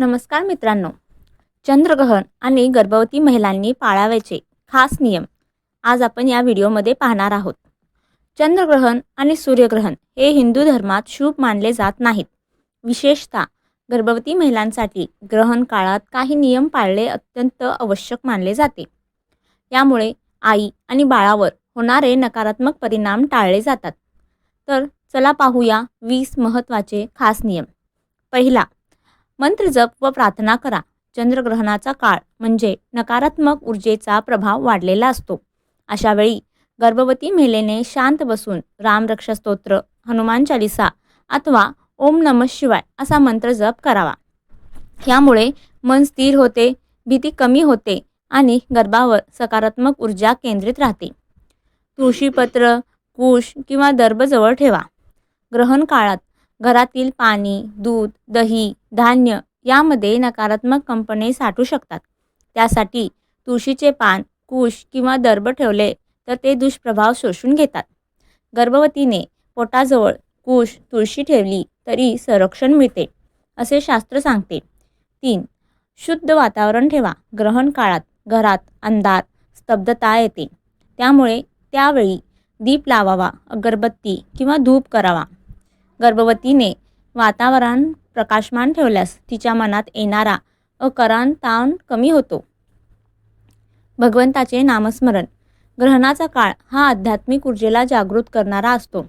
नमस्कार मित्रांनो. चंद्रग्रहण आणि गर्भवती महिलांनी पाळाव्याचे खास नियम आज आपण या व्हिडिओमध्ये पाहणार आहोत. चंद्रग्रहण आणि सूर्यग्रहण हे हिंदू धर्मात शुभ मानले जात नाहीत. विशेषतः गर्भवती महिलांसाठी ग्रहण काळात काही नियम पाळणे अत्यंत आवश्यक मानले जाते. यामुळे आई आणि बाळावर होणारे नकारात्मक परिणाम टाळले जातात. तर चला पाहूया वीस महत्त्वाचे खास नियम. पहिला मंत्र जप व प्रार्थना करा. चंद्रग्रहणाचा काळ म्हणजे नकारात्मक ऊर्जेचा प्रभाव वाढलेला असतो. अशा वेळी गर्भवती महिलेने शांत बसून रामरक्षा स्तोत्र हनुमान चालिसा अथवा ओम नम शिवाय असा मंत्र जप करावा. यामुळे मन स्थिर होते भीती कमी होते आणि गर्भावर सकारात्मक ऊर्जा केंद्रित राहते. तुळशीपत्र कुश किंवा दर्भ जवळ ठेवा. ग्रहण काळात घरातील पाणी दूध दही धान्य यामध्ये नकारात्मक कंपने साठू शकतात. त्यासाठी तुळशीचे पान कुश किंवा दर्भ ठेवले तर ते दुष्प्रभाव शोषून घेतात. गर्भवतीने पोटाजवळ कुश तुळशी ठेवली तरी संरक्षण मिळते असे शास्त्र सांगते. तीन शुद्ध वातावरण ठेवा. ग्रहण काळात घरात अंधार स्तब्धता येते. त्यामुळे त्यावेळी दीप लावावा अगरबत्ती किंवा धूप करावा. गर्भवतीने वातावरण प्रकाशमान ठेवल्यास तिच्या मनात येणारा अकरान ताण कमी होतो. भगवंताचे नामस्मरण. ग्रहणाचा काळ हा आध्यात्मिक ऊर्जेला जागृत करणारा असतो.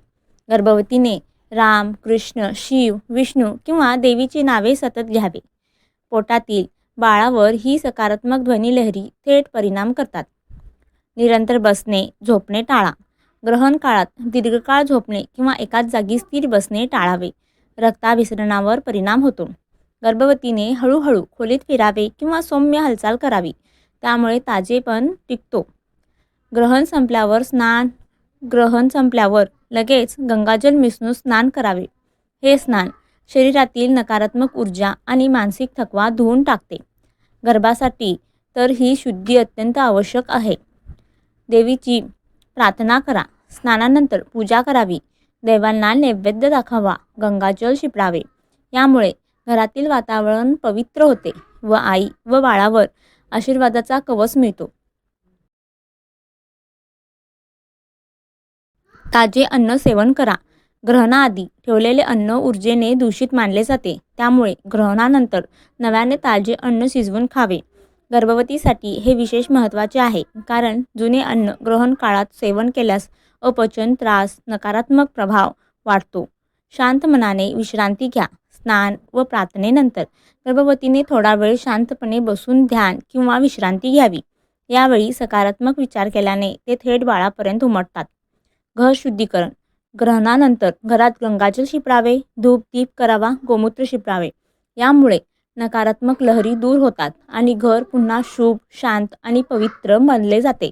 गर्भवतीने राम कृष्ण शिव विष्णू किंवा देवीची नावे सतत घ्यावे. पोटातील बाळावर ही सकारात्मक ध्वनी लहरी थेट परिणाम करतात. निरंतर बसणे झोपणे टाळा. ग्रहण काळात दीर्घकाळ झोपणे किंवा एकाच जागी स्थिर बसणे टाळावे. रक्ताभिसरणावर परिणाम होतो. गर्भवतीने हळूहळू खोलीत फिरावे किंवा सौम्य हालचाल करावी. त्यामुळे ताजेपण टिकतो. ग्रहण संपल्यावर स्नान ग्रहण संपल्यावर लगेच गंगाजल मिसळून स्नान करावे. हे स्नान शरीरातील नकारात्मक ऊर्जा आणि मानसिक थकवा धुवून टाकते. गर्भासाठी तर ही शुद्धी अत्यंत आवश्यक आहे. देवीची प्रार्थना करा. स्नानानंतर पूजा करावी. देवांना नैवेद्य दाखवा. गंगाजल शिपडावे. यामुळे घरातील वातावरण पवित्र होते व आई व बाळावर आशीर्वादाचा कवच मिळतो. ताजे अन्न सेवन करा. ग्रहणाआधी ठेवलेले अन्न ऊर्जेने दूषित मानले जाते. त्यामुळे ग्रहणानंतर नव्याने ताजे अन्न शिजवून खावे. गर्भवतीसाठी हे विशेष महत्त्वाचे आहे. कारण जुने अन्न ग्रहण काळात सेवन केल्यास अपचन त्रास नकारात्मक प्रभाव वाढतो. शांत मनाने विश्रांती घ्या. स्नान व प्रार्थनेनंतर गर्भवतीने थोडा वेळ शांतपणे बसून ध्यान किंवा विश्रांती घ्यावी. यावेळी सकारात्मक विचार केल्याने ते थेट बाळापर्यंत उमटतात. घर शुद्धीकरण. ग्रहणानंतर घरात गंगाजल शिपरावे धूप दीप करावा गोमूत्र शिपरावे. यामुळे नकारात्मक लहरी दूर होतात आणि घर पुन्हा शुभ शांत आणि पवित्र मानले जाते.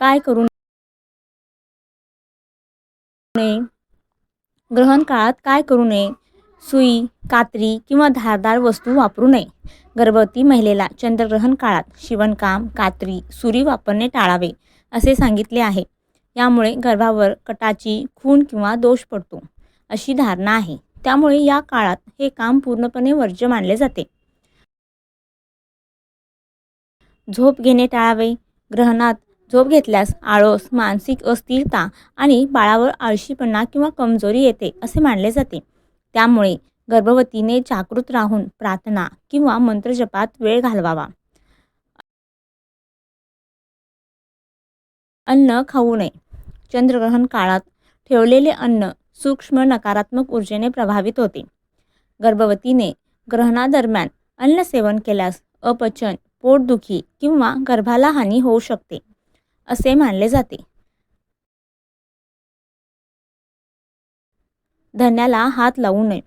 काय करू नये? ग्रहण काळात काय करू नये? सुई कात्री किंवा धारदार वस्तू वापरू नये. गर्भवती महिलेला चंद्रग्रहण काळात शिवणकाम कात्री सुरी वापरणे टाळावे असे सांगितले आहे. यामुळे गर्भावर कटाची खून किंवा दोष पडतो अशी धारणा आहे. त्यामुळे या काळात हे काम पूर्णपणे वर्ज्य मानले जाते. झोप घेणे टाळावे ग्रहणात झोप घेतल्यास आळस मानसिक अस्थिरता आणि बाळावर आळशीपणा किंवा कमजोरी येते असे मानले जाते. त्यामुळे गर्भवतीने जागृत राहून प्रार्थना किंवा मंत्रजपात वेळ घालवावा. अन्न खाऊ नये. चंद्रग्रहण काळात ठेवलेले अन्न सूक्ष्म नकारात्मक ऊर्जेने प्रभावित होते. गर्भवतीने ग्रहणादरम्यान अन्न सेवन केल्यास अपचन पोटदुखी किंवा गर्भाला हानी होऊ शकते असे मानले जाते. धान्याला हात लावू नये.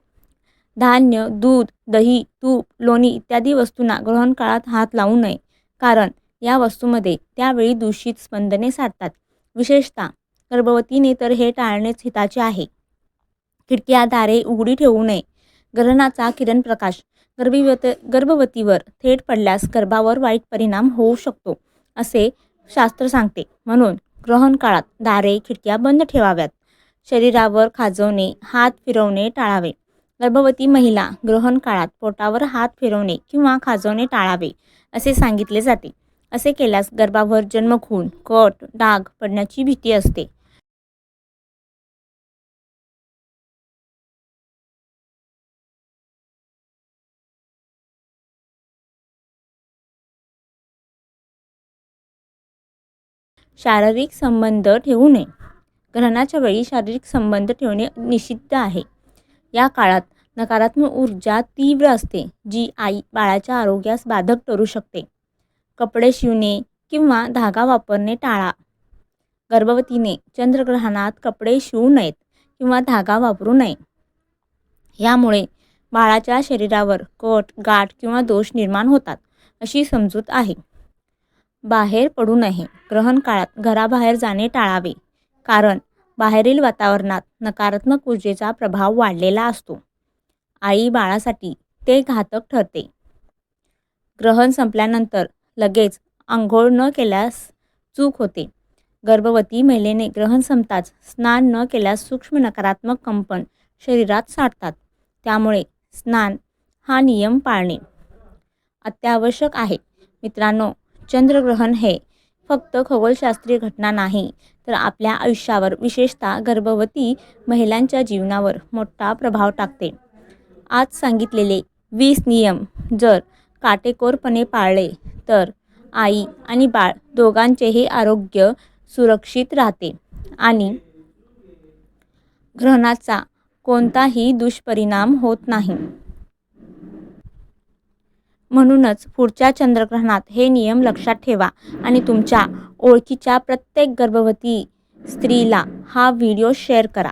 धान्य दूध दही तूप लोणी इत्यादी वस्तूंना ग्रहण काळात हात लावू नये कारण या वस्तूमध्ये त्यावेळी दूषित स्पंदने साठतात विशेषतः गर्भवतीने तर हे टाळणेच हिताचे आहे. खिडक्या दारे उघडी ठेवू नये. ग्रहणाचा किरण प्रकाश. गर्भवत गर्भवतीवर थेट पडल्यास गर्भावर वाईट परिणाम होऊ शकतो असे शास्त्र सांगते. म्हणून ग्रहण काळात दारे खिडक्या बंद ठेवाव्यात. शरीरावर खाजवणे हात फिरवणे टाळावे. गर्भवती महिला ग्रहण काळात पोटावर हात फिरवणे किंवा खाजवणे टाळावे असे सांगितले जाते. असे केल्यास गर्भावर जन्मखून कट डाग पडण्याची भीती असते. शारीरिक संबंध ठेवू नये. ग्रहणाच्या वेळी शारीरिक संबंध ठेवणे निषिद्ध आहे. या काळात नकारात्मक ऊर्जा तीव्र असते जी आई बाळाच्या आरोग्यास बाधक ठरू शकते. कपडे शिवणे किंवा धागा वापरणे टाळा. गर्भवतीने चंद्रग्रहणात कपडे शिवू नयेत किंवा धागा वापरू नये. यामुळे बाळाच्या शरीरावर कट गाठ किंवा दोष निर्माण होतात अशी समजूत आहे. बाहेर पडू नये. ग्रहण काळात घराबाहेर जाणे टाळावे. कारण बाहेरील वातावरणात नकारात्मक ऊर्जेचा प्रभाव वाढलेला असतो. आई बाळासाठी ते घातक ठरते. ग्रहण संपल्यानंतर लगेच आंघोळ न केल्यास चूक होते. गर्भवती महिलेने ग्रहण संपताच स्नान न केल्यास सूक्ष्म नकारात्मक कंपन शरीरात साठतात. त्यामुळे स्नान हा नियम पाळणे अत्यावश्यक आहे. मित्रांनो चंद्रग्रहण हे फक्त खगोलशास्त्रीय घटना नाही तर आपल्या आयुष्यावर विशेषतः गर्भवती महिलांच्या जीवनावर मोठा प्रभाव टाकते. आज सांगितलेले वीस नियम जर काटेकोरपणे पाळले तर आई आणि बाळ दोघांचेही आरोग्य सुरक्षित राहते आणि ग्रहणाचा कोणताही दुष्परिणाम होत नाही. म्हणूनच पुढच्या चंद्रग्रहणात हे नियम लक्षात ठेवा आणि तुमच्या ओळखीच्या प्रत्येक गर्भवती स्त्रीला हा व्हिडिओ शेअर करा.